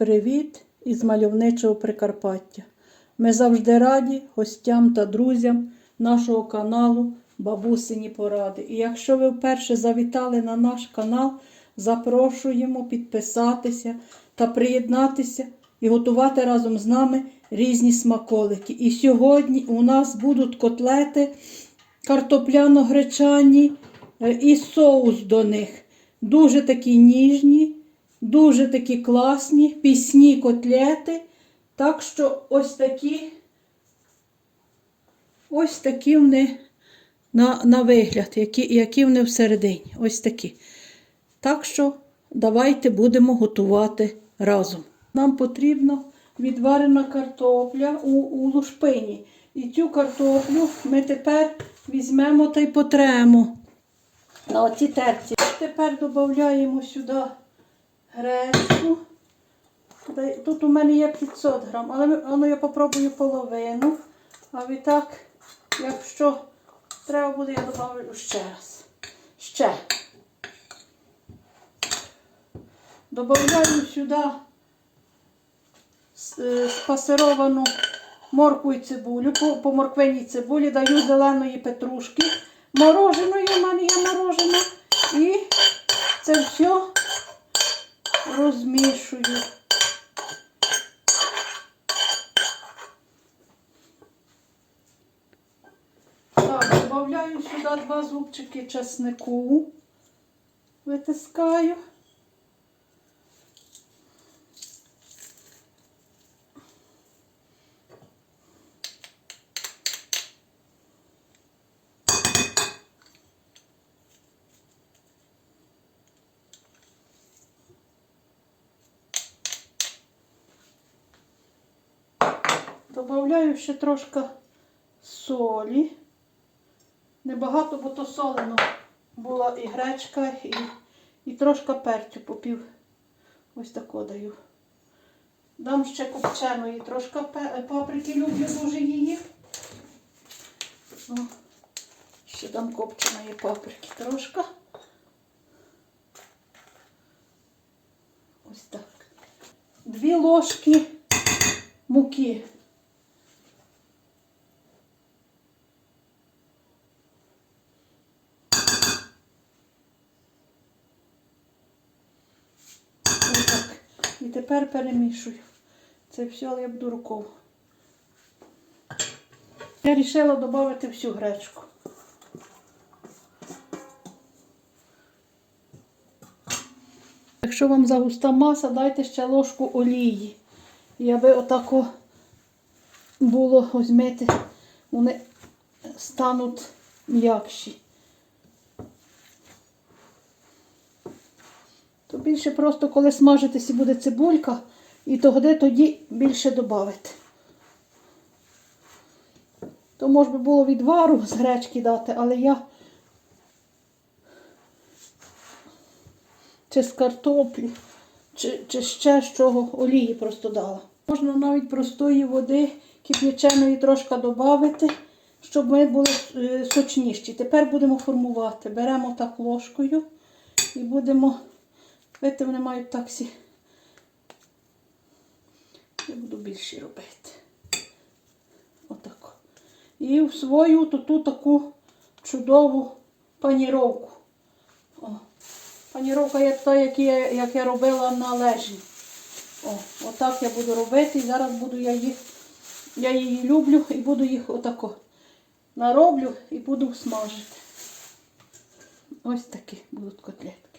Привіт із мальовничого Прикарпаття. Ми завжди раді гостям та друзям нашого каналу Бабусині Поради. І якщо ви вперше завітали на наш канал, запрошуємо підписатися та приєднатися і готувати разом з нами різні смаколики. І сьогодні у нас будуть котлети картопляно-гречані е, і соус до них. Дуже такі ніжні, дуже такі класні, пісні котлети. Так що ось такі, ось такі вони на, на вигляд, які, які вони всередині. Ось такі. Так що давайте будемо готувати разом. Нам потрібна відварена картопля у, у лушпині. І цю картоплю ми тепер візьмемо та й потремо на оці терці. Тепер додаємо сюди гречку. Тут у мене є 500 грам, але я попробую половину. А відтак, якщо треба буде, я додавлю ще раз. Ще. Добавляю сюди е, спасировану моркву і цибулю. По, по морквиній цибулі даю зеленої петрушки. Мороженої у мене є морожена. І це все розмішую. Так, додаю сюди два зубчики чеснику. Витискаю. Добавляю ще трошки солі. Небагато, бо то солено була і гречка, і, і трошки перцю попів. Ось тако даю. Дам ще копченої, трошки паприки люблю дуже її. О, ще дам копченої паприки трошки. Ось так. Дві ложки муки. Отак. І тепер перемішую. Це все але я буду рукою. Я вирішила додати всю гречку. Якщо вам загуста маса, дайте ще ложку олії. І аби отако було візьмете, вони стануть м'якші. Більше просто коли смажитися буде цибулька, і тоді, тоді більше додати. То може би було відвару з гречки дати, але я чи з картоплі, чи, чи ще з чого олії просто дала. Можна навіть простої води кип'яченої трошки додати, щоб ми були е, сочніші. Тепер будемо формувати. Беремо так ложкою і будемо. Видите, вони мають так сі. Я буду більше робити. Отако. І в свою ту таку чудову паніровку. О. Паніровка є та, як я, як я робила на лежні. О, отак я буду робити. І зараз буду я їх, я її люблю і буду їх отако нароблю і буду смажити. Ось такі будуть котлетки.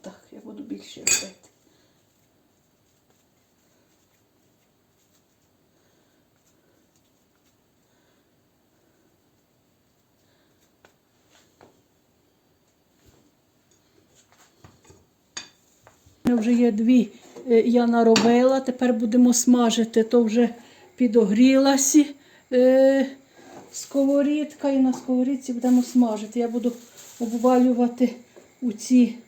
О, Отак я буду більше робити. Вже є дві, е, я наробила, тепер будемо смажити, то вже підогрілася е, сковорідка і на сковорідці будемо смажити. Я буду обвалювати у ці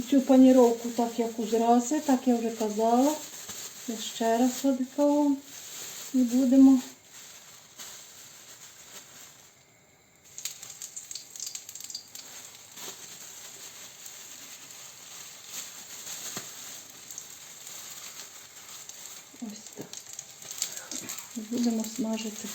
цю паніровку, так як у так я вже казала. Я ще раз водикалом і будемо. Ось так. Будемо смажити.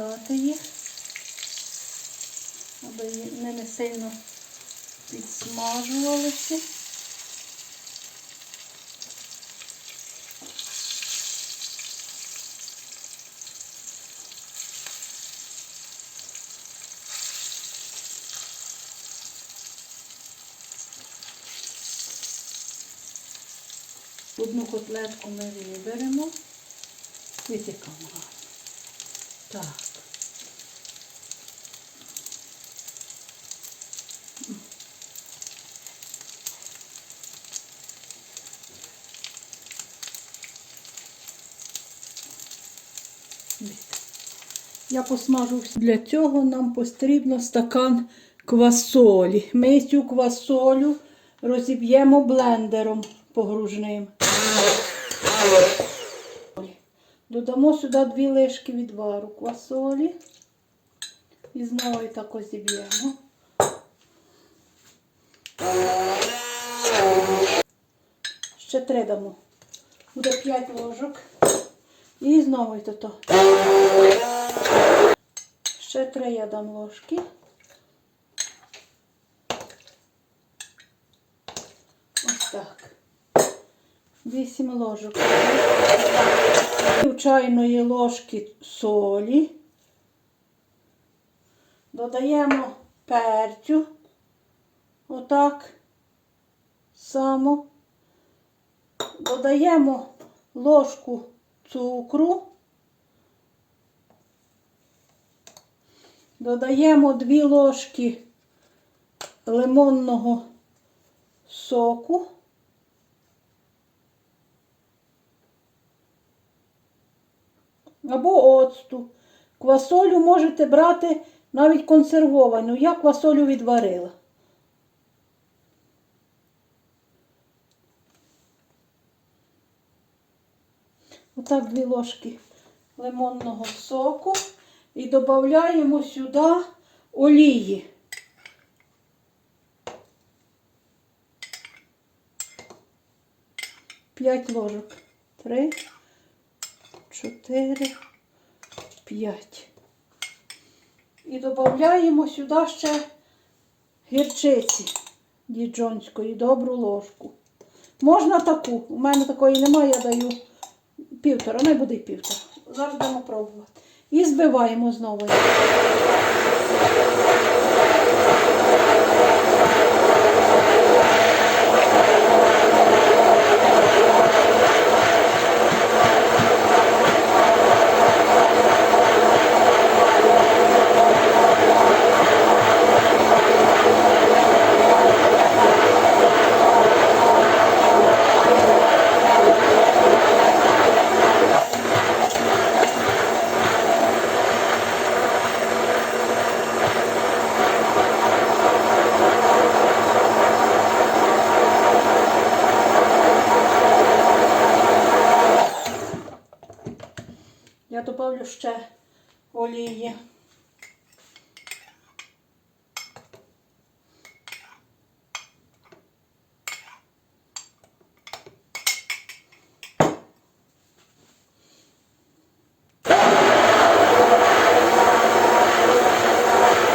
Дати їх, аби вони не сильно підсмажувалися. Одну котлетку ми виберемо. Гарно. Так. Я посмажу. Для цього нам потрібно стакан квасолі. Ми цю квасолю розіб'ємо блендером погружним. Додамо сюди дві лишки відвару квасолі. І знову так ось зіб'ємо. Ще три дамо. Буде 5 ложок. І знову й то. Ще три я дам ложки. Ось так. Вісім ложок. Пів чайної ложки солі. Додаємо перцю. Отак само. Додаємо ложку цукру. Додаємо дві ложки лимонного соку. Або оцту. Квасолю можете брати навіть консервовану. Я квасолю відварила. Отак дві ложки лимонного соку і додаємо сюди олії. П'ять ложок. Три, чотири, п'ять. І додаємо сюди ще гірчиці діджонської, добру ложку. Можна таку. У мене такої немає, я даю півтора, не буде півтора. Зараз будемо пробувати. І збиваємо знову. Добавлю ще олії.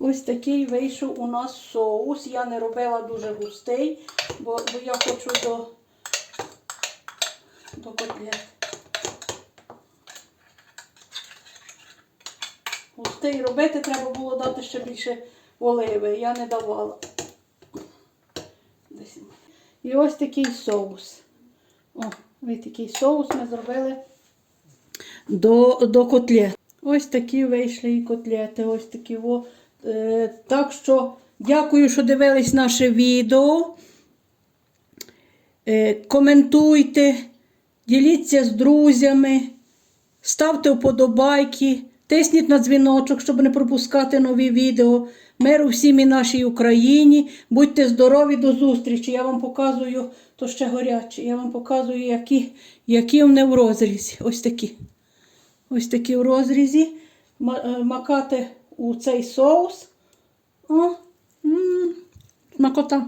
Ось такий вийшов у нас соус. Я не робила дуже густий, бо, бо я хочу до, до котлет. Густий робити треба було дати ще більше оливи. Я не давала. І ось такий соус. О, ось такий соус ми зробили до, до котлет. Ось такі вийшли і котлети. Ось такі. О. Е, так що дякую, що дивились наше відео. Е, коментуйте, діліться з друзями, ставте вподобайки, тисніть на дзвіночок, щоб не пропускати нові відео. Миру всім і нашій Україні. Будьте здорові до зустрічі. Я вам показую, то ще горяче. Я вам показую, які, які вони в розрізі. Ось такі. Ось такі в розрізі. Е, Макати у цей соус. О, м, кота.